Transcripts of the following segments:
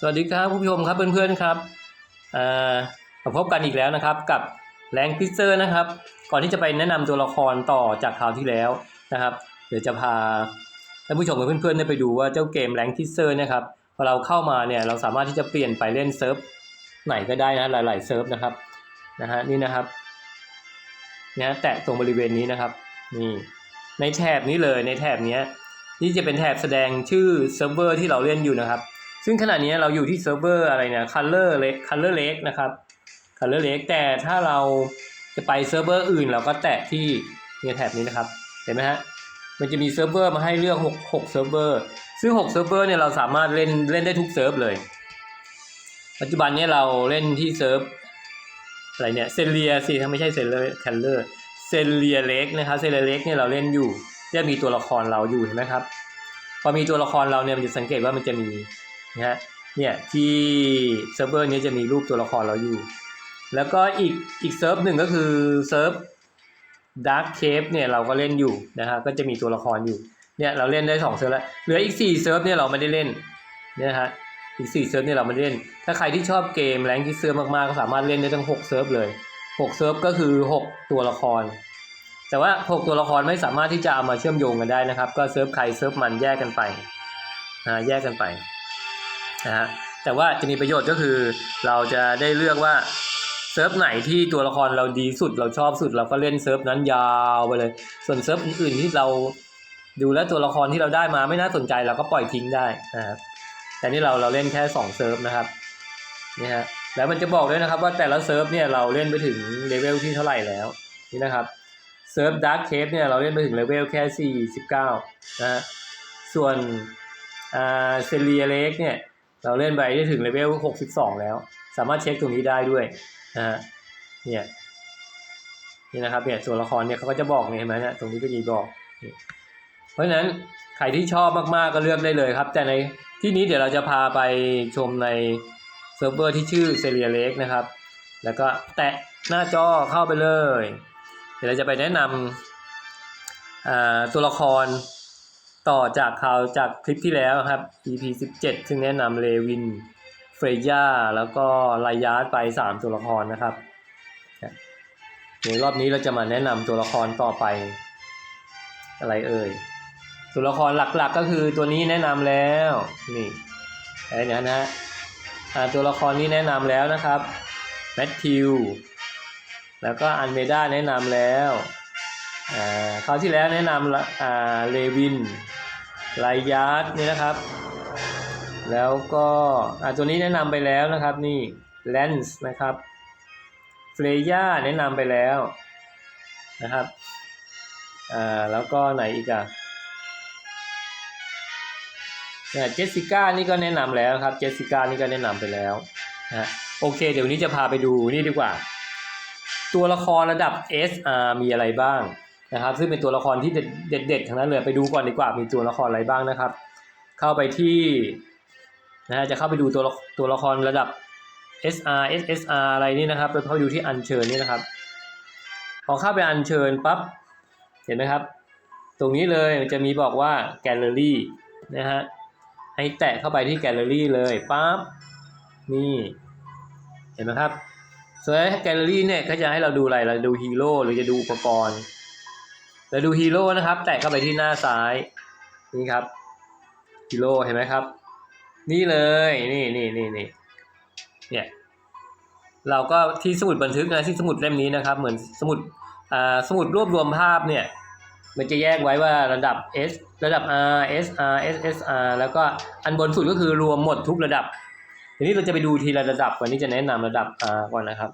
สวัสดีครับผู้ชมครับเพื่อนๆครับมาพบกันอีกแล้วนะครับกับแรงพิเซอร์นะครับ ก่อนที่จะไปแนะนำตัวละครต่อจากคราวที่แล้วนะครับ เดี๋ยวจะพาท่านผู้ชมกับเพื่อนๆได้ไปดูว่าเจ้าเกมแรงพิเซอร์นะครับพอเราเข้ามาเนี่ยเราสามารถที่จะเปลี่ยนไปเล่นเซิร์ฟไหนก็ได้นะหลายๆเซิร์ฟนะครับนะฮะนี่นะครับเนี่ยแตะตรงบริเวณนี้นะครับนี่ในแถบนี้เลยในแถบนี้นี่จะเป็นแถบแสดงชื่อเซิร์ฟเวอร์ที่เราเล่นอยู่นะครับ ซึ่งขณะนี้เราอยู่ที่เซิร์ฟเวอร์อะไรเนี่ย Color Lake Color Lake นะครับ Color Lake แต่ถ้าเราจะไปเซิร์ฟเวอร์อื่น เราก็แตะที่เนี่ยแถบนี้นะครับ เห็นไหมฮะ มันจะมีเซิร์ฟเวอร์มาให้เลือก6 6เซิร์ฟเวอร์ ซึ่ง6เซิร์ฟเวอร์เนี่ยเราสามารถเล่นเล่นได้ทุกเซิร์ฟเลย ปัจจุบันเนี้เราเล่นที่เซิร์ฟอะไรเนี่ยเซเลียสิถ้าไม่ใช่เซเลอร์แคนเลอร์เซเลียเล็กนะครับเซเลียเล็กเนี่ยเราเล่นอยู่จะมีตัวละครเราอยู่เห็นไหมครับ พอมีตัวละครเราเนี่ยมันจะสังเกตว่ามันจะมี นะฮะเนี่ยที่เซิร์ฟเวอร์นี้จะมีรูปตัวละครเราอยู่ แล้วก็อีกอีกเซิร์ฟหนึ่งก็คือเซิร์ฟ Dark Cave เนี่ยเราก็เล่นอยู่นะฮะก็จะมีตัวละครอยู่เนี่ยเราเล่นได้สองเซิร์ฟแล้วเหลืออีกสี่เซิร์ฟเนี่ยเราไม่ได้เล่นเนี่ยนะฮะอีกสี่เซิร์ฟเนี่ยเราไม่ได้เล่น ถ้าใครที่ชอบเกมแรงที่เซิร์ฟมากๆก็สามารถเล่นได้ทั้งหกเซิร์ฟเลยหกเซิร์ฟก็คือหกตัวละคร แต่ว่าหกตัวละครไม่สามารถที่จะเอามาเชื่อมโยงกันได้นะครับ ก็เซิร์ฟใครเซิร์ฟมันแยกกันไปนะแยกกันไป นะฮะแต่ว่าจะมีประโยชน์ก็คือเราจะได้เลือกว่าเซิร์ฟไหนที่ตัวละครเราดีสุดเราชอบสุดเราก็เล่นเซิร์ฟนั้นยาวไปเลย ส่วนเซิร์ฟอื่นๆที่เราดูแล้วตัวละครที่เราได้มาไม่น่าสนใจเราก็ปล่อยทิ้งได้นะครับแต่นี่เราเราเล่นแค่สองเซิร์ฟนะครับนี่ฮะแล้วมันจะบอกด้วยนะครับว่าแต่ละเซิร์ฟเนี่ยเราเล่นไปถึงเลเวลที่เท่าไหร่แล้วนี่นะครับเซิร์ฟดาร์คเคฟเนี่ยเราเล่นไปถึงเลเวลแค่49นะฮะส่วนอ่าเซเลียเล็กเนี่ย เราเล่นไปได้ถึงเลเวล 62 แล้ว สามารถเช็คตรงนี้ได้ด้วยนะฮะเนี่ยนี่นะครับเนี่ยตัวละครเนี่ยเขาก็จะบอกเนี่ยเห็นไหมเนี่ยตรงนี้ก็มีบอก เพราะฉะนั้นใครที่ชอบมาก ๆ ก็เลือกได้เลยครับ แต่ในที่นี้เดี๋ยวเราจะพาไปชมในเซิร์ฟเวอร์ที่ชื่อเซเลียเล็กนะครับ แล้วก็แตะหน้าจอเข้าไปเลย เดี๋ยวเราจะไปแนะนำตัวละคร ต่อจากข่าวจากคลิปที่แล้วครับ EP 17 ซึ่งแนะนำเลวิน เฟรย่า แล้วก็ไลยาร์ดไป 3 ตัวละครนะครับในรอบนี้เราจะมาแนะนำตัวละครต่อไป อะไรเอ่ย ตัวละครหลักๆก็คือตัวนี้แนะนำแล้ว นี่ไอ้นี่นะฮะตัวละครนี้แนะนำแล้วนะครับแมทธิว แล้วก็อันเมด้าแนะนำแล้วคราวที่แล้วแนะนำละอ่าเลวิน ไลยาร์ดนี่นะครับ แล้วก็อ่าตัวนี้แนะนำไปแล้วนะครับนี่แลนส์นะครับเฟรย่าแนะนำไปแล้วนะครับอ่าแล้วก็ไหนอีกอะเนี่ยเจสสิก้านี่ก็แนะนำแล้วครับเจสสิก้านี่ก็แนะนำไปแล้วนะโอเค เดี๋ยววนนี้จะพาไปดูนี่ดีกว่า ตัวละครระดับ SR มีอะไรบ้าง นะครับ ซึ่งเป็นตัวละครที่เด็ดๆทั้งนั้นเลยไปดูก่อนดีกว่ามีตัวละครอะไรบ้างนะครับ เข้าไปที่นะฮะจะเข้าไปดูตัวตัวละครระดับ SR SSR อะไรนี่นะครับไปเข้าไปดูที่อัญเชิญนี่นะครับ พอเข้าไปอัญเชิญปั๊บเห็นไหมครับ ตรงนี้เลยมันจะมีบอกว่าแกลเลอรี่นะฮะให้แตะเข้าไปที่แกลเลอรี่เลยปั๊บนี่เห็นไหมครับส่วนแกลเลอรี่เนี่ยก็จะให้เราดูอะไรเราดูฮีโร่หรือจะดูอุปกรณ์ เราดูฮีโร่นะครับ แตะเข้าไปที่หน้าซ้ายนี่ครับฮีโร่เห็นไหมครับ นี่เลยนี่นี่นี่นี่เนี่ยเราก็ที่สมุดบันทึกนะที่สมุดเล่มนี้นะครับ เหมือนสมุดอ่าสมุดรวบรวมภาพเนี่ยมันจะแยกไว้ว่าระดับ S ระดับ R S R S S R แล้วก็อันบนสุดก็คือรวมหมดทุกระดับ ทีนี้เราจะไปดูทีละระดับวันนี้จะแนะนำระดับ R ก่อนนะครับ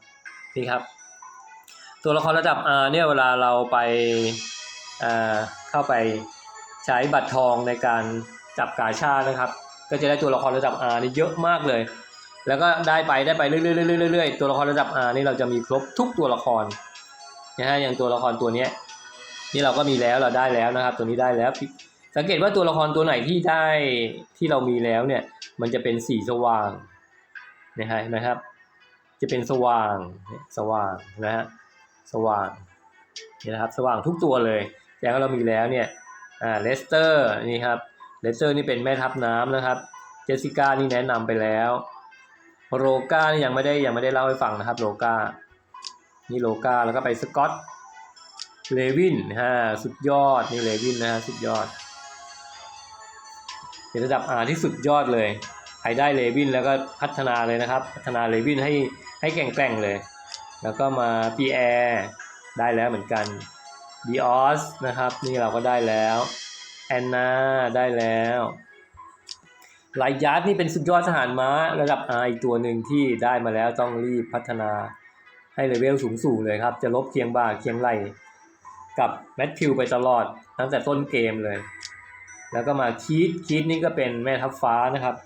นี่ครับ ตัวละครระดับ R เนี่ยเวลาเราไป เข้าไปใช้บัตรทองในการจับกาชานะครับ ก็จะได้ตัวละครระดับ R นี่เยอะมากเลย แล้วก็ได้ไปได้ไปเรื่อยๆเรื่อยๆตัวละครระดับ R นี่เราจะมีครบทุกตัวละครนะฮะอย่างตัวละครตัวนี้นี่เราก็มีแล้วเราได้แล้วนะครับ ตัวนี้ได้แล้ว สังเกตว่าตัวละครตัวไหนที่ได้ที่เรามีแล้วเนี่ยมันจะเป็นสีสว่างนะฮะนไหมครับ จะเป็นสว่างสว่างนะฮะสว่างนี่นะครับสว่างทุกตัวเลย แสดงว่เรามีแล้วเนี่ยอ่าเลสเตอร์นี่ครับเลสเตอร์นี่เป็นแม่ทัพน้ำนะครับ เจสสิก้านี่แนะนำไปแล้ว โรก้านี่ยังไม่ได้ยังไม่ได้เล่าให้ฟังนะครับโรก้านี่โลก้าแล้วก็ไปสกอตเลวินฮะสุดยอดนี่เลวินนะฮะสุดยอดเป็นระดับ R ที่สุดยอดเลยใครได้เลวินแล้วก็พัฒนาเลยนะครับ พัฒนาเลวินให้ให้แกร่งๆเลย แล้วก็มาปีแอร์ได้แล้วเหมือนกัน ดีออสนะครับ นี่เราก็ได้แล้วแอนนาได้แล้วไลยัสนี่เป็นสุดยอดทหารม้าระดับ R อีกตัวหนึ่งที่ได้มาแล้วต้องรีบพัฒนาให้เลเวลสูงๆเลยครับ จะลบเคียงบ่าเคียงไหลกับแมทธิวไปตลอดตั้งแต่ต้นเกมเลย แล้วก็มาคีดคีดนี่ก็เป็นแม่ทัพฟ้านะครับ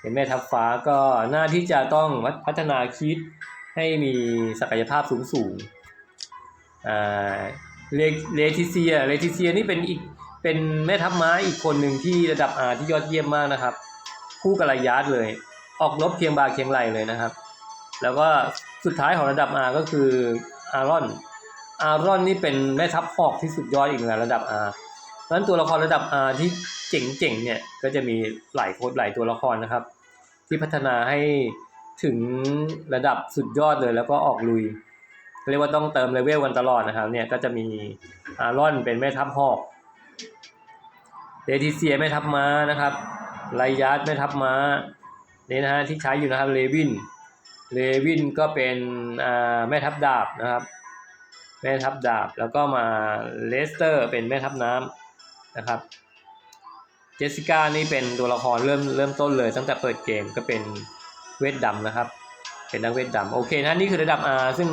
เป็นแม่ทัพฟ้าก็หน้าที่จะต้องพัฒนาคีดให้มีศักยภาพสูงสูงอ่า เลเลทิเซีย เลทิเซียนี่เป็นอีกเป็นแม่ทัพม้าอีกคนหนึ่งที่ระดับอาที่ยอดเยี่ยมมากนะครับ คู่กับระยาดเลย ออกรบเคียงบาเคียงไหลเลยนะครับ แล้วก็สุดท้ายของระดับอาก็คืออารอน อารอนนี่เป็นแม่ทัพหอกที่สุดยอดอีกในระดับอาเพราะนั้นตัวละครระดับ R ที่เจ๋งๆเนี่ยก็จะมีหลายโค้ดหลายตัวละครนะครับ ที่พัฒนาให้ถึงระดับสุดยอดเลยแล้วก็ออกลุย เรียกว่าต้องเติมเลเวลกันตลอดนะครับเนี่ยก็จะมีอารอนเป็นแม่ทัพหอกเดทิเซียแม่ทัพม้านะครับไลยัสแม่ทัพม้านี่นะฮะที่ใช้อยู่นะครับเลวินเลวินก็เป็นอ่าแม่ทัพดาบนะครับ แม่ทัพดาบแล้วก็มาเลสเตอร์เป็นแม่ทัพน้ำนะครับเจสสิก้านี่เป็นตัวละครเริ่มเริ่มต้นเลยตั้งแต่เปิดเกมก็เป็นเวทดำนะครับ เป็นนักเวทดำโอเคนะนี่คือระดับ R ซึ่ง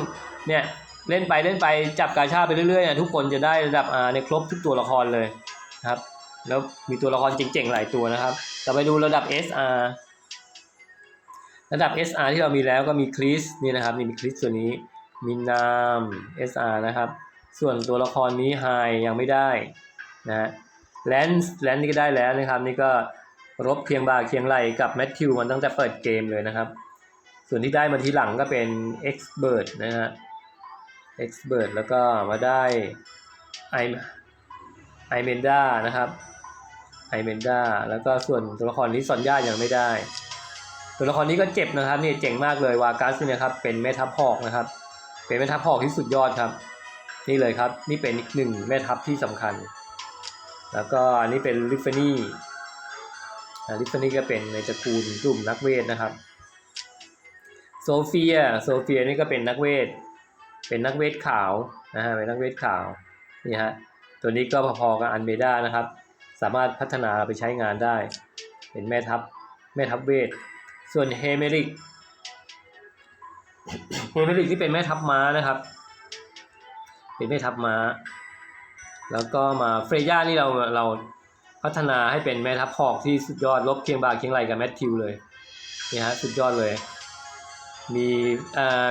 เนี่ยเล่นไปเล่นไปจับกาชาไปเรื่อยๆนะทุกคนจะได้ระดับ R ในครบทุกตัวละครเลยครับ แล้วมีตัวละครเจ๋งๆหลายตัวนะครับต่อไปดูระดับ SR ระดับ SR ที่เรามีแล้วก็มีคริสนี่นะครับนี่มีคริสตัวนี้มีนาม SR นะครับ ส่วนตัวละครนี้ไฮยังไม่ได้นะฮะแลนส์แลนส์นี่ก็ได้แล้วนะครับ นี่ก็รบเคียงบ่าเคียงไหลกับแมทธิวมันตั้งแต่เปิดเกมเลยนะครับ ส่วนที่ได้มาทีหลังก็เป็น Expert นะฮะ Expert แล้วก็มาได้ไอไอเมนดานะครับไอเมนดาแล้วก็ส่วนตัวละครนี้ซอนย่ายังไม่ได้ ตัวละครนี้ก็เจ็บนะครับนี่เจ๋งมากเลยวากัสเนี่ยครับเป็นแม่ทัพหอกนะครับ เป็นแม่ทัพหอกที่สุดยอดครับ นี่เลยครับนี่เป็นอีกหนึ่งแม่ทัพที่สำคัญ แล้วก็นนี้เป็นลิฟฟนี่ลิฟฟนี่ก็เป็นในตระกูลกลุ่มนักเวทนะครับโซเฟียโซเฟียนี่ก็เป็นนักเวท เป็นนักเวทขาวนะฮะเป็นนักเวทขาวนี่ฮะตัวนี้ก็พอๆกับอันเบด้านะครับ สามารถพัฒนาไปใช้งานได้ เป็นแม่ทัพแม่ทัพเวทส่วนเฮเมริกเฮเมริกที่เป็นแม่ทัพม้านะครับ เป็นแม่ทัพม้า แล้วก็มาเฟรย่านี่เราเราพัฒนาให้เป็นแม่ทัพหอกที่สุดยอดลบเคียงบ่าเคียงไหลกับแมทธิวเลยนี่ฮะสุดยอดเลย มี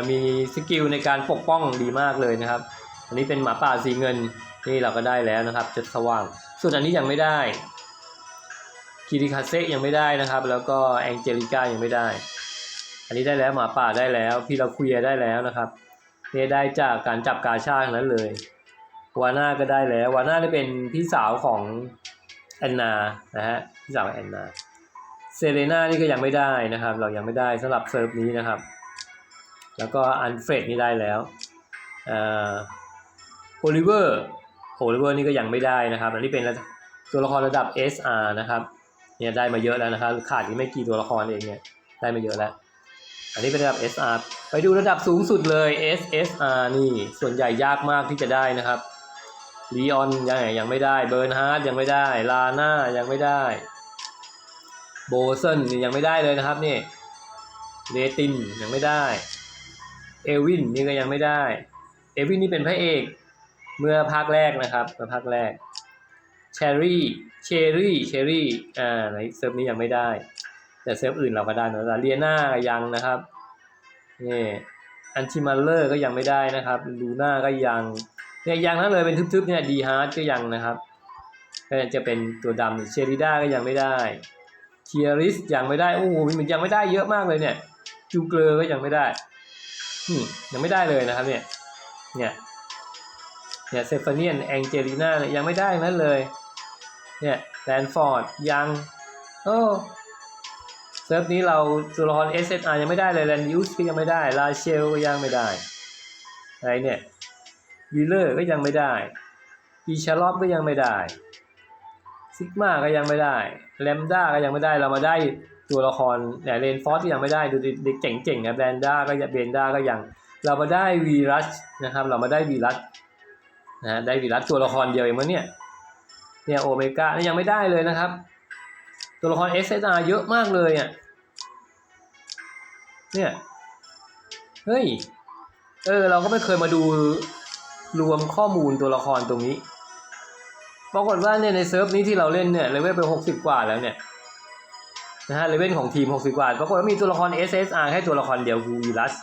มีสกิลในการปกป้องดีมากเลยนะครับ อันนี้เป็นหมาป่าสีเงินนี่เราก็ได้แล้วนะครับจะสว่าง ส่วนอันนี้ยังไม่ได้คิริคาเซยังไม่ได้นะครับ แล้วก็แองเจลิก้ายังไม่ได้ อันนี้ได้แล้วหมาป่าได้แล้วพีราคุยได้แล้วนะครับเนี่ยได้จากการจับกาชาดนั้นเลยวาน่าก็ได้แล้ววาน่าได้เป็นพี่สาวของแอนนานะฮะพี่สาวแอนนาเซเลนานี่ก็ยังไม่ได้นะครับ เรายังไม่ได้สำหรับเซิร์ฟนี้นะครับ แล้วก็อันเฟรดนี่ได้แล้วโอลิเวอร์โอลิเวอร์นี่ก็ยังไม่ได้นะครับ อันนี้เป็นตัวละครระดับ SR นะครับเนี่ยได้มาเยอะแล้วนะครับ ขาดอีกไม่กี่ตัวละครเองเนี่ยได้มาเยอะแล้ว อันนี้เป็นระดับ SR ไปดูระดับสูงสุดเลย SSR นี่ส่วนใหญ่ยากมากที่จะได้นะครับลีออนยังยังไม่ได้เบิร์นฮาร์ดยังไม่ได้ลาน่ายังไม่ได้โบเซนยังไม่ได้เลยนะครับนี่เรตินยังไม่ได้ เอวินนี่ก็ยังไม่ได้ เอวินนี่เป็นพระเอกเมื่อภาคแรกนะครับเมื่อภาคแรกเชอรี่เชอรี่เชอรี่อ่าในเซิร์ฟนี้ยังไม่ได้ แต่เซิร์ฟอื่นเราก็ได้นะเลียนายังนะครับนี่อันชิมัลเลอร์ก็ยังไม่ได้นะครับลูน่าก็ยังเนี่ยยังนั่นเลยเป็นทึบๆเนี่ยดีฮาร์ดก็ยังนะครับก็จะเป็นตัวดำเชริด้าก็ยังไม่ได้เทียริสยังไม่ได้โอ้โหมันยังไม่ได้เยอะมากเลยเนี่ยจูเกลอก็ยังไม่ได้ ยังไม่ได้เลยนะครับเนี่ย เนี่ยเนี่ยเซฟาเนียนแองเจลิน่าเนี่ยยังไม่ได้นั้นเลย เนี่ยแลนฟอร์ดยังโอ้เซิร์ฟนี้เราตัวละคร SSR ยังไม่ได้เลยแลนดิวส์ก็ยังไม่ได้ลาเชลก็ยังไม่ได้อะไรเนี่ยวีเลอร์ก็ยังไม่ได้อีชาร์ลอปก็ยังไม่ได้ซิกมาก็ยังไม่ได้แลมด้าก็ยังไม่ได้เรามาได้ ตัวละครเนี่ยเรนฟอสก็ยังไม่ได้ดูเด็กเจ๋งๆนะแบรนด้าก็ยังเบนด้าก็ยัง เรามาได้วีรัสนะครับ เรามาได้วีรัสนะฮะได้วีรัสตัวละครเดียวเองมั้งเนี่ยเนี่ยโอเมก้านี่ยังไม่ได้เลยนะครับ ตัวละคร SSR เยอะมากเลยอะเนี่ยเฮ้ยเออเราก็ไม่เคยมาดูรวมข้อมูลตัวละครตรงนี้ปรากฏว่าเนี่ยในเซิร์ฟนี้ที่เราเล่นเนี่ยเลเวลไปหกสิบกว่าแล้วเนี่ย นะฮะเลเวลของทีมหกสิบกว่าปรากฏว่ามีตัวละคร SSR แค่ตัวละครเดียวคือวีรัส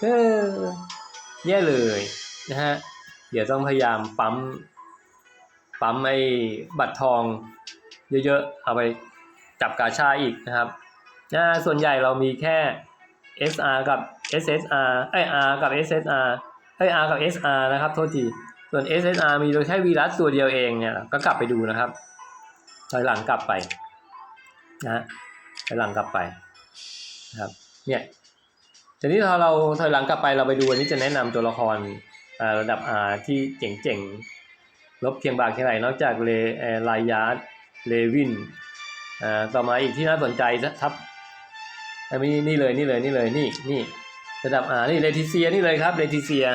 เออแย่เลยนะฮะ เดี๋ยวต้องพยายามปั๊ม ปั๊มไอ้บัตรทองเยอะๆ เอาไปจับกาชาอีกนะครับนะส่วนใหญ่เรามีแค่ SR กับ SSR ไอย R กับ SSR ไอย R กับ SR นะครับ โทษที ส่วน SSR มีโดยแค่วีรัสตัวเดียวเองเนี่ย ก็กลับไปดูนะครับถอยหลังกลับไปนะ ถอยหลังกลับไปนะครับเนี่ยทีนี้พอเราถอยหลังกลับไปเราไปดูอันนี้จะแนะนำตัวละครระดับ R ที่เจ๋งๆลบเพียงบากเพียงไหนนอกจากเลเอ่อไลยาร์ดเลวินอ่าต่อมาอีกที่น่าสนใจทับอันนี้นี่เลยนี่เลยนี่เลยนี่นี่ระดับ R นี่เลทิเซียนี่เลยครับเลทิเซีย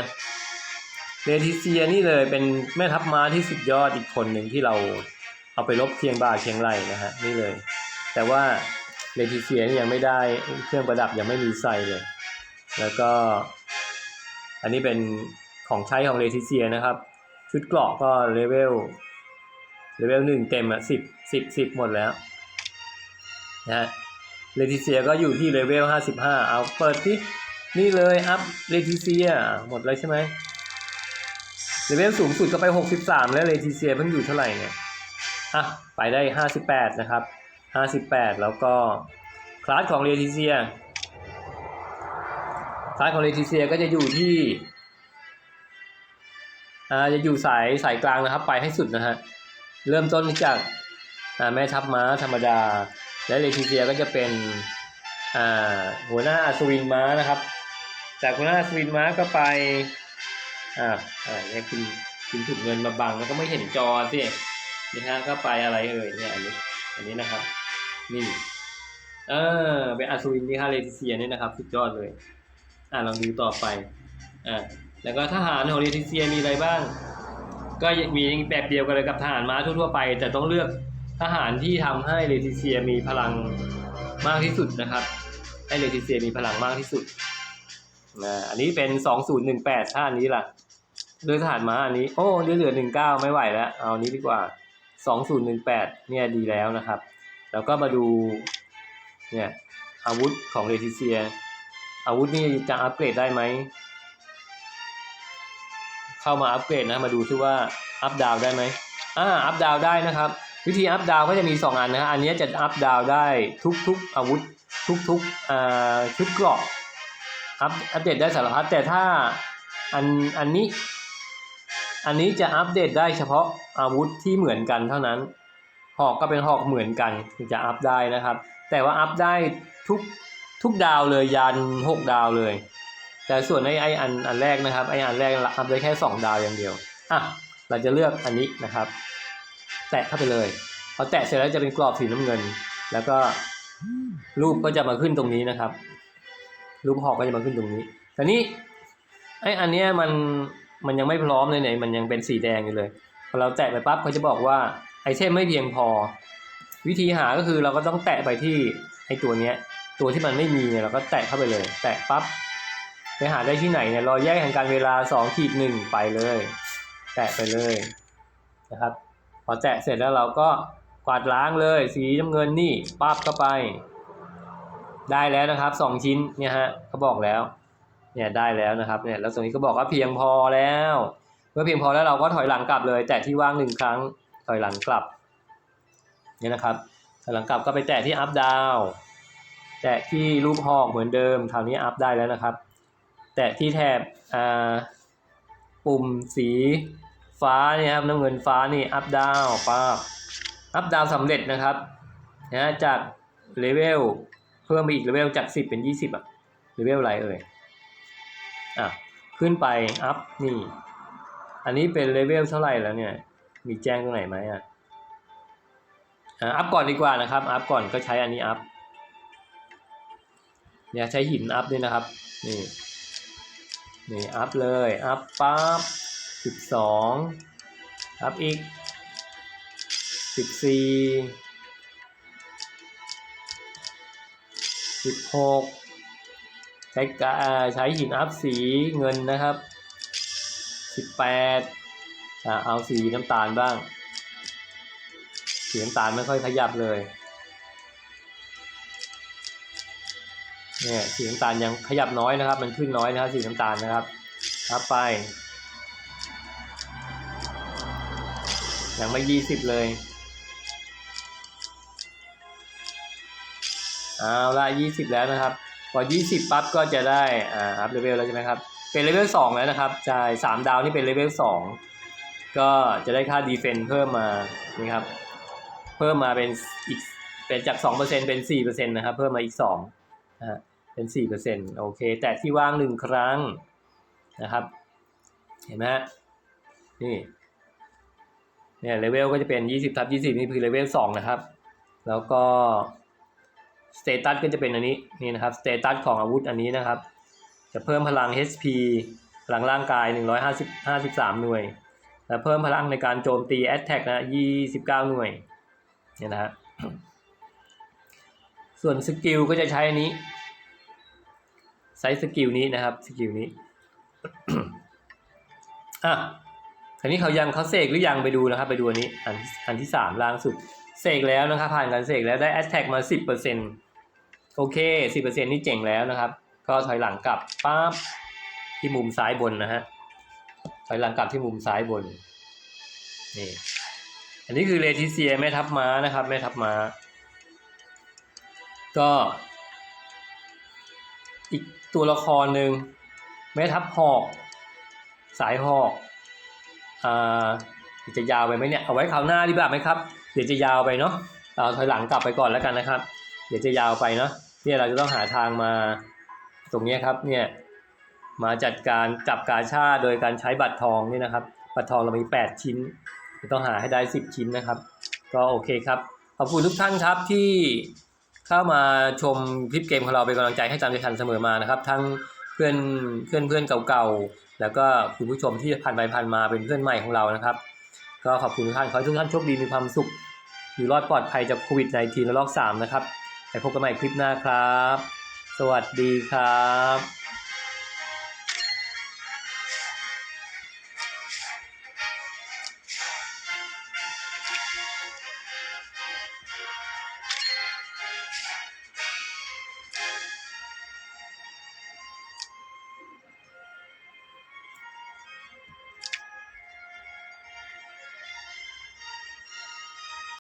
เลทิเซียนี่เลยเป็นแม่ทัพม้าที่สุดยอดอีกคนหนึ่งที่เราเอาไปลบเคียงบ่าเคียงไหลนะฮะนี่เลย แต่ว่า เลทิเซียนี่ยังไม่ได้เครื่องประดับยังไม่มีใส่เลย แล้วก็ อันนี้เป็นของใช้ของเลทิเซียนะครับ ชุดเกราะก็เลเวลเลเวลหนึ่งเต็มอะสิบสิบสิบหมดแล้วนะฮะเลทิเซียก็อยู่ที่เลเวลห้าสิบห้าเอาเปิดที่นี่เลยอัพเลทิเซียหมดแล้วใช่ไหมเลเวลสูงสุดก็ไปหกสิบสามแล้วเลทิเซียเพิ่งอยู่เท่าไหร่เนี่ยอะไปได้ห้าสิบแปดนะครับ ห้าสิบแปดแล้วก็คลาสของเลทิเซียสายของเลทิเซียก็จะอยู่ที่อ่าจะอยู่สายสายกลางนะครับไปให้สุดนะฮะเริ่มต้นจากอ่าแม่ทัพม้าธรรมดา และเลทิเซียก็จะเป็นอ่าหัวหน้าอัศวินม้านะครับ จากหัวหน้าอัศวินม้าก็ไปอ่าอ่าเนี่ยคุณคุณถูกเงินมาบังแล้วก็ไม่เห็นจอสินี่ฮะก็ไปอะไรเอ่ยเนี่ยอันนี้ อันนี้นะครับ นี่เออเป็นอัศวินที่ฮาเลทิเซียเนี่ยนะครับสุดยอดเลย อ่าลองดูต่อไปอ่าแล้วก็ทหารของเลทิเซียมีอะไรบ้าง ก็มีแบบเดียวกันเลยกับทหารม้าทั่วๆไป แต่ต้องเลือกทหารที่ทำให้เลทิเซียมีพลังมากที่สุดนะครับ ให้เลทิเซียมีพลังมากที่สุดนะอันนี้เป็น 2018ท่านี้ล่ะโดยทหารม้าอันนี้ โอ้เหลือเหลือ19 ไม่ไหวแล้ว เอาอันนี้ดีกว่า 2018 เนี่ยดีแล้วนะครับ แล้วก็มาดูเนี่ยอาวุธของเลทิเซีย อาวุธนี่จะอัปเกรดได้ไหม เข้ามาอัปเกรดนะ มาดูซิว่าอัปดาวได้ไหมอ่าอัปดาวได้นะครับ วิธีอัปดาวก็จะมี 2 อันนะฮะอันนี้จะอัปดาวได้ทุกๆอาวุธทุกๆอ่าชุดเกราะอัปอัปเดตได้สารพัดแต่ถ้าอันอันนี้ อันนี้จะอัปเดตได้เฉพาะอาวุธที่เหมือนกันเท่านั้น หอกก็เป็นหอกเหมือนกันถึงจะอัพได้นะครับ แต่ว่าอัพได้ทุกทุกดาวเลยยันหกดาวเลย แต่ส่วนไอ้ไอ้อันอันแรกนะครับไอ้อันแรกอัพได้แค่สองดาวอย่างเดียวอะเราจะเลือกอันนี้นะครับ แตะเข้าไปเลยพอแตะเสร็จแล้วจะเป็นกรอบสีน้ำเงิน แล้วก็รูปก็จะมาขึ้นตรงนี้นะครับ รูปหอกก็จะมาขึ้นตรงนี้แต่นี้ไอ้อันเนี้ยมัน มันยังไม่พร้อมเลยเนี่ยมันยังเป็นสีแดงอยู่เลยพอเราแตะไปปั๊บเขาจะบอกว่าไอเทมไม่เพียงพอ วิธีหาก็คือเราก็ต้องแตะไปที่ไอตัวเนี้ยตัวที่มันไม่มีเนี่ยเราก็แตะเข้าไปเลย แตะปั๊บไปหาได้ที่ไหนเนี่ยรอยแยกแห่งการเวลาสองขีดหนึ่งไปเลย แตะไปเลยนะครับ พอแตะเสร็จแล้วเราก็กวาดล้างเลย สีน้ำเงินนี่ปั๊บเข้าไป ได้แล้วนะครับสองชิ้นเนี่ยฮะเขาบอกแล้ว เนี่ยได้แล้วนะครับเนี่ยแล้วตรงนี้ก็บอกว่าเพียงพอแล้ว เมื่อเพียงพอแล้วเราก็ถอยหลังกลับเลย แตะที่ว่างหนึ่งครั้งถอยหลังกลับเนี่ยนะครับถอยหลังกลับก็ไปแตะที่อัพดาวแตะที่รูปหอกเหมือนเดิมคราวนี้อัพได้แล้วนะครับ แตะที่แถบอ่าปุ่มสีฟ้าเนี่ยครับน้ำเงินฟ้านี่อัพดาวป้าอัพดาวสำเร็จนะครับนะจากเลเวลเพิ่มไปอีกเลเวลจากสิบเป็นยี่สิบอะเลเวลอะไรเอ่ย อะขึ้นไปอัพนี่ อันนี้เป็นเลเวลเท่าไหร่แล้วเนี่ย มีแจ้งตรงไหนไหมอะอัพก่อนดีกว่านะครับ อัพก่อนก็ใช้อันนี้อัพ เนี่ยใช้หินอัพด้วยนะครับ นี่ นี่อัพเลย อัพปั๊บสิบสองอัพอีกสิบสี่สิบหก ใช้กาใช้หินอัพสีเงินนะครับสิบแปดอ่าเอาสีน้ำตาลบ้าง สีน้ำตาลไม่ค่อยขยับเลยเนี่ยสีน้ำตาลยังขยับน้อยนะครับ มันขึ้นน้อยนะครับสีน้ำตาลนะครับรับไป ยังไม่ยี่สิบเลยเอาละยี่สิบแล้วนะครับ พอยี่สิบปั๊บก็จะได้อ่าอัพเลเวลแล้วใช่ไหมครับ เป็นเลเวลสองแล้วนะครับใช่สามดาวนี่เป็นเลเวลสองก็จะได้ค่าดีเฟนเพิ่มมานี่ครับ เพิ่มมาเป็นอีกเป็นจากสองเปอร์เซ็นเป็นสี่เปอร์เซ็นนะครับ เพิ่มมาอีกสองนะฮะเป็นสี่เปอร์เซ็นโอเค แต่ที่ว่างหนึ่งครั้งนะครับ เห็นไหมฮะนี่เนี่ยเลเวลก็จะเป็นยี่สิบทับยี่สิบนี่คือเลเวลสองนะครับ แล้วก็ สเตตัสก็จะเป็นอันนี้นี่นะครับสเตตัสของอาวุธอันนี้นะครับ จะเพิ่มพลัง HP พลังร่างกาย 153 หน่วย และเพิ่มพลังในการโจมตี Attack นะ29 หน่วยเนี่ยนะฮะส่วนสกิลก็จะใช้อันนี้ใช้สกิลนี้นะครับสกิลนี้อะทีนี้เขายังเขาเสกหรือยังไปดูนะครับ ไปดูอันนี้อันอันที่สามล่างสุดเสกแล้วนะครับผ่านการเสกแล้วได้ Attack มา10% โอเค10%นี่เจ๋งแล้วนะครับ ก็ถอยหลังกลับปั๊บที่มุมซ้ายบนนะฮะถอยหลังกลับที่มุมซ้ายบนนี่อันนี้คือเลทิเซียแม่ทัพม้านะครับ แม่ทัพม้า ก็ อีกตัวละครหนึ่งแม่ทัพหอกสายหอกอ่าจะยาวไปไหมเนี่ยเอาไว้คราวหน้าดีกว่าไหมครับ เดี๋ยวจะยาวไปเนาะเอาถอยหลังกลับไปก่อนแล้วกันนะครับ เดี๋ยวจะยาวไปเนาะเนี่ยเราจะต้องหาทางมาตรงนี้ครับเนี่ยมาจัดการจับกาชาดโดยการใช้บัตรทองนี่นะครับ บัตรทองเรามี 8 ชิ้น จะต้องหาให้ได้ 10 ชิ้นนะครับ ก็โอเคครับ ขอบคุณทุกท่านครับที่เข้ามาชมคลิปเกมของเราเป็นกำลังใจให้จำใจทันเสมอมานะครับ ทั้งเพื่อนเพื่อนเพื่อนเก่าๆ แล้วก็คุณผู้ชมที่ผ่านไปผ่านมาเป็นเพื่อนใหม่ของเรานะครับ ก็ขอบคุณทุกท่านขอให้ทุกท่านโชคดีมีความสุข อยู่รอดปลอดภัยจากโควิด -19 ระลอก 3 นะครับ ไปพบกันใหม่คลิปหน้าครับ สวัสดีครับ